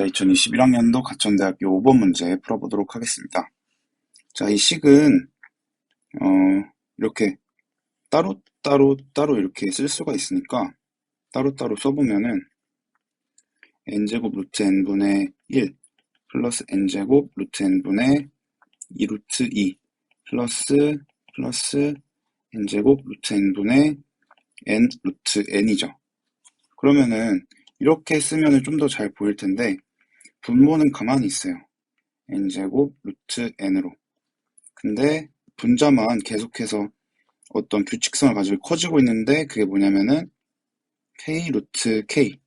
자, 2021학년도 가천대학교 5번 문제 풀어보도록 하겠습니다. 자, 이 식은, 어, 이렇게 따로 따로, 따로 이렇게 쓸 수가 있으니까, 따로 따로 써보면은, n제곱 루트 n분의 1 플러스 n제곱 루트 n분의 2 루트 2 플러스 플러스 n제곱 루트 n분의 n 루트 n이죠. 그러면은 이렇게 쓰면 좀더 잘 보일 텐데 분모는 가만히 있어요. n제곱 루트 n으로. 근데 분자만 계속해서 어떤 규칙성을 가지고 커지고 있는데 그게 뭐냐면은 k 루트 k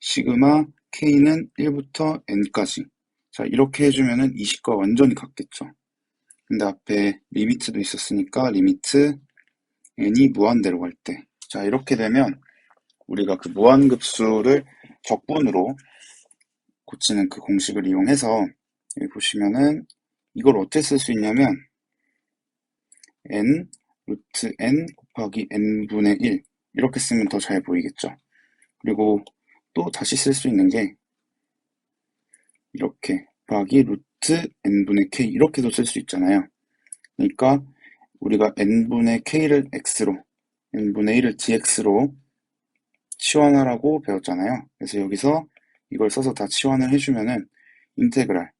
시그마 k는 1부터 n까지 자 이렇게 해주면은 이 식과 완전히 같겠죠. 근데 앞에 리미트도 있었으니까 리미트 n이 무한대로 갈 때. 자 이렇게 되면 우리가 그 무한급수를 적분으로 고치는 그 공식을 이용해서 여기 보시면은 이걸 어떻게 쓸 수 있냐면 n 루트 n 곱하기 n분의 1 이렇게 쓰면 더 잘 보이겠죠. 그리고 또 다시 쓸 수 있는 게 이렇게 곱하기 루트 n분의 k 이렇게도 쓸 수 있잖아요. 그러니까 우리가 n분의 k를 x로 n분의 1을 dx로 치환하라고 배웠잖아요. 그래서 여기서 이걸 써서 다 치환을 해주면은 인테그랄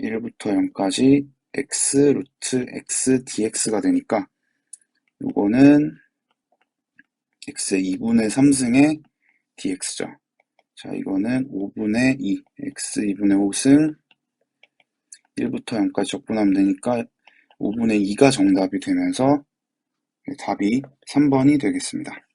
1부터 0까지 x 루트 x dx가 되니까 요거는 x의 2분의 3승의 dx죠. 자, 이거는 5분의 2, x 2분의 5승 1부터 0까지 적분하면 되니까 5분의 2가 정답이 되면서 답이 3번이 되겠습니다.